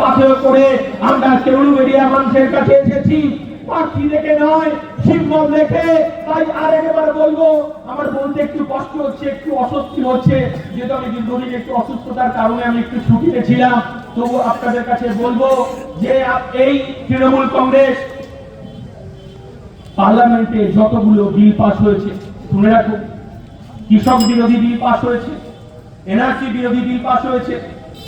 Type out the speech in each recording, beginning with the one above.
পাথেয় করে আমরা কেউলুবেড়িয়া মানুষের কাছে এসেছি। পাখি দেখে নয় দেখে। তাই বলব, আমার বলতে একটু কষ্ট হচ্ছে, একটু অস্বস্তি হচ্ছে। যেহেতু আমি দীর্ঘদিন একটু অসুস্থতার কারণে আমি একটু ছুটিতে ছিলাম তবু আপনাদের কাছে বলব যে এই তৃণমূল কংগ্রেস পার্লামেন্টে যতগুলো বিল পাস হয়েছে, শুনে রাখুন, কৃষক বিরোধী বিল পাস হয়েছে, এনআরসি বিরোধী বিল পাস হয়েছে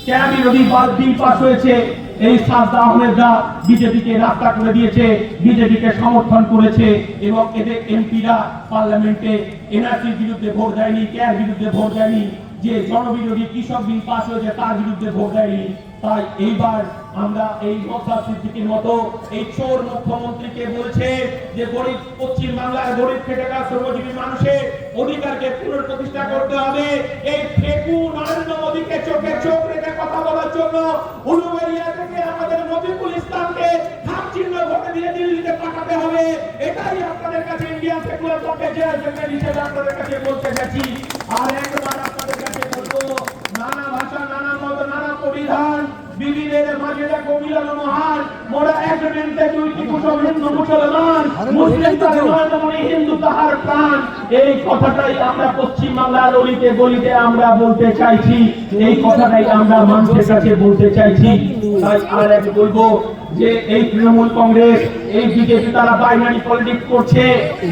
ক্যা বিরোধী বা- বিল পাস হয়েছে। এই সাজদা আহমেদরা বিজেপিকে রাস্তা করে দিয়েছে, বিজেপিকে সমর্থন করেছে এবং এদের এমপিরা পার্লামেন্টে এনআরসির বিরুদ্ধে ভোট দেয়নি, ক্যার বিরুদ্ধে ভোট দেয়নি, যে জনবিরোধী কৃষক বিল পাস হয়েছে তার বিরুদ্ধে ভোট দেয়নি। তাই এইবার আমরা এই মশা সিদ্দিকির মতো এই চোর মুখ্যমন্ত্রীকে বলছে যে গরিব পশ্চিম বাংলার গরিব খেটে খাওয়া শ্রমজীবী মানুষের অধিকারকে পুনঃপ্রতিষ্ঠা করতে হবে। এই ফেকু নরেন্দ্র মোদীকে চোখে চোখ উলুবেরিয়া থেকে আমাদের নজিবুল ইসলামকে হাত চিহ্ন ভোটে দিয়ে দিল্লিতে পাঠাতে হবে। এটাই আপনাদের কাছে ইন্ডিয়ান সেকুলার পক্ষে যে এজেন্ডা হিসেবে আপনাদের কাছে বলতে গেছি। আর একবার আপনাদের কাছে বলব, নানা ভাষা, নানা মত, নানা পরিধান বিবিধের মুসলমান। মুসলিম হিন্দু তাহার প্রাণ। এই কথাটাই আমরা পশ্চিম বাংলার অলিতে গলিতে আমরা বলতে চাইছি। এই কথাটাই আমরা মানুষের কাছে বলতে চাইছি। তাই আর এক বলব যে এই তৃণমূল কংগ্রেস এই বিজেপি তারা বাইনারি পলিটিক্স করছে।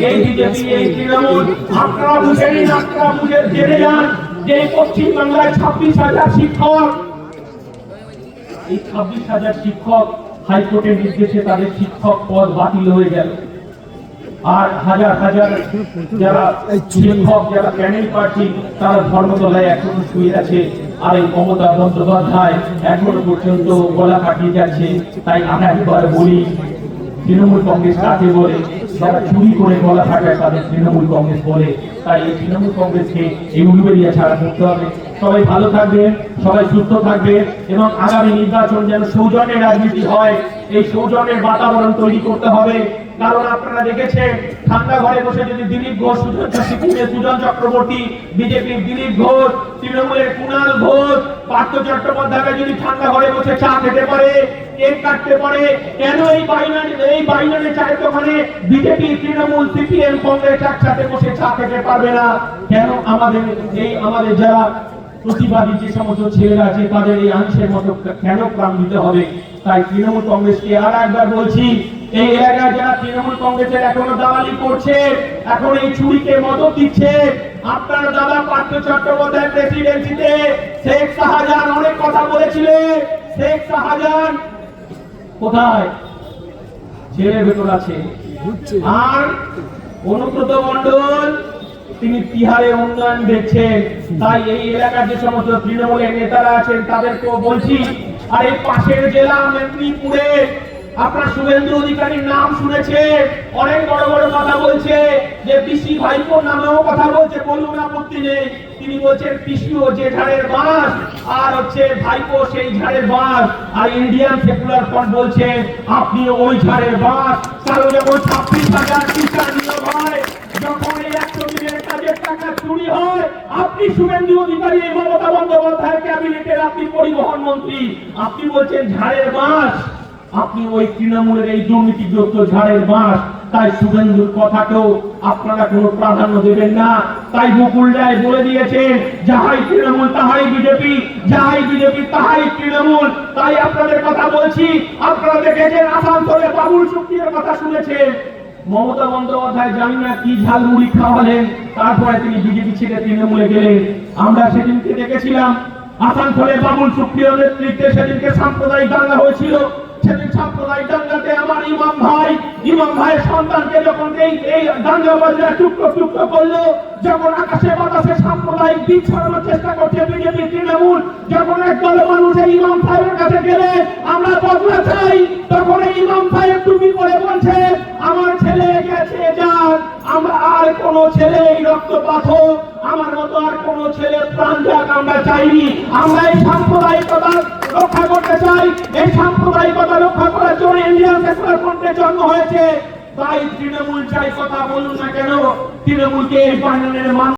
এই বিজেপি এই তৃণমূল আপনারা বুঝে নিন আপনারা বুঝে জেনে যান যে পশ্চিম বাংলায় ছাব্বিশ হাজার শিক্ষক এই ছাব্বিশ হাজার শিক্ষক হাইকোর্টের নির্দেশে তাদের শিক্ষক পদ বাতিল হয়ে গেল। আর হাজার হাজার যারা শিক্ষক, যারা প্যানেল পার্টি তারা ধর্মতলায় এখনও শুয়ে আছে। আর এই মমতা বন্দ্যোপাধ্যায় এখনও পর্যন্ত গলা কাটিয়ে যাচ্ছে। তাই আমরা একবার বলি, তৃণমূল কংগ্রেস কাকে বলে? যারা চুরি করে গলা ফাটায় তাদের তৃণমূল কংগ্রেস বলে। তাই এই তৃণমূল কংগ্রেসকে এই উলুবেরিয়া ছাড়া করতে হবে। সবাই ভালো থাকবেন সবাই সুস্থ থাকবেন এবং আগামী নির্বাচন যেন সৌজন্যের রাজনীতি হয়, এই সৌজন্যের বাতাবরণ তৈরি করতে হবে। কারণ আপনারা দেখেছেন, ঠান্ডা ঘরে বসে যদি দিলীপ ঘোষ সুজন সিকিমের সুজন চক্রবর্তী, বিজেপির দিলীপ ঘোষ, তৃণমূলের কুণাল ঘোষ পার্থ চট্টোপাধ্যায়কে যদি ঠান্ডা ঘরে বসে চা খেতে পারে কেক কাটতে পারে, কেন এই বাইনারি এই বাইনারি চায়ের দোকানে বিজেপি, তৃণমূল, সিপিএম, কংগ্রেস একসাথে বসে চা খেতে পারবে না? কেন আমাদের এই আমাদের যারা প্রতিবাদী যে সমস্ত ছেলেরা আছে, তাদের এই আংশের মতো কেন প্রাণ দিতে হবে? তাই তৃণমূল কংগ্রেসকে আর একবার বলছি, এই এলাকায় যারা তৃণমূল কংগ্রেসের এখনও দালালি করছে, এখন এই চুরিকে মদত দিচ্ছে আপনার দাদা পার্থ চট্টোপাধ্যায় প্রেসিডেন্সিতে শেখ শাহজাহান অনেক কথা বলেছিলেন শেখ শাহজাহান কোথায়? জেলের ভেতর আছে। আর অনুব্রত মন্ডল তিনি তিহারে উন্নয়ন দেখছেন। তাই এই এলাকার যে সমস্ত তৃণমূলের নেতারা আছেন, তাদেরকেও বলছি, আর এই পাশের জেলা মেদিনীপুরে আপনার শুভেন্দু অধিকারীর নাম শুনেছে, অনেক বড় বড় কথা বলছে, যে পিসি ভাইপোর নামেও কথা বলছে, বলুন আপত্তি নেই। তিনি বলছেন পিসিও যে ঝাড়ের বাস আর হচ্ছে ভাইপো সেই ঝাড়ের বাস আর ইন্ডিয়ান সেকুলার ফ্রন্ট বলছে, আপনি ওই ঝাড়ের বাস কারও যেমন ছাব্বিশ হাজার টিচার নিয়োগ হয়, যখন এই একশো দিনের কাজের টাকা চুরি হয়, আপনি শুভেন্দু অধিকারী মমতা বন্দ্যোপাধ্যায় ক্যাবিনেটের আপনি পরিবহন মন্ত্রী আপনি বলছেন, ঝাড়ের বাস আপনি ওই তৃণমূলের এই দুর্নীতিগ্রস্ত ঝাড়ের বাস তাই শুভেন্দুর কথাকেও আপনারা কোনো প্রাধান্য দেবেন না। তাই মুকুল রায় বলে দিয়েছেন, যাহাই তৃণমূল, তাহাই বিজেপি, যাহাই বিজেপি, তাহাই তৃণমূল। তাই আপনাদের কথা বলছি, আপনারা দেখেছেন আসানসোলে বাবুল শুক্রিয়ার কথা শুনেছেন। মমতা বন্দ্যোপাধ্যায় জানি না কি ঝাল মুড়ি খাওয়ালেন, তারপরে তিনি বিজেপি ছেড়ে তৃণমূলে গেলেন। আমরা সেদিনকে দেখেছিলাম, আসানসোলে বাবুল সুপ্রিয় নেতৃত্বে সেদিনকে সাম্প্রদায়িক দাঙ্গা হয়েছিল। সেদিন সাম্প্রদায়িক দাঙ্গাতে আমার ইমাম ভাই, ইমাম ভাইয়ের সন্তানকে যখন এই এই দাঙ্গাবাজরা টুকরো টুকরো করল যখন আকাশে বাতাসে সাম্প্রদায়িক দিক ছড়ানোর চেষ্টা করছে বিজেপি তৃণমূল যখন এক দলের মানুষ এই ইমাম সাহেবের কাছে গেলে আমরা বদলা চাই, তখন এই ইমাম সাহেব টুপি পরে বলছে, আমার ছেলে গেছে, যান, আমরা আর কোন ছেলে এই রক্তপাত হোক আমার মতো আর কোন ছেলের প্রাণ যাক, আমরা চাইনি। আমরা এই সাম্প্রদায়িকতা রক্ষা করতে চাই। এই সাম্প্রদায়িকতা রক্ষা করার জন্য ইন্ডিয়ান সেকুলার ফ্রন্টের জন্ম হয়েছে। তাই তৃণমূল চাই কথা বলুন না কেন? তৃণমূলকে এই বাহিনীর মান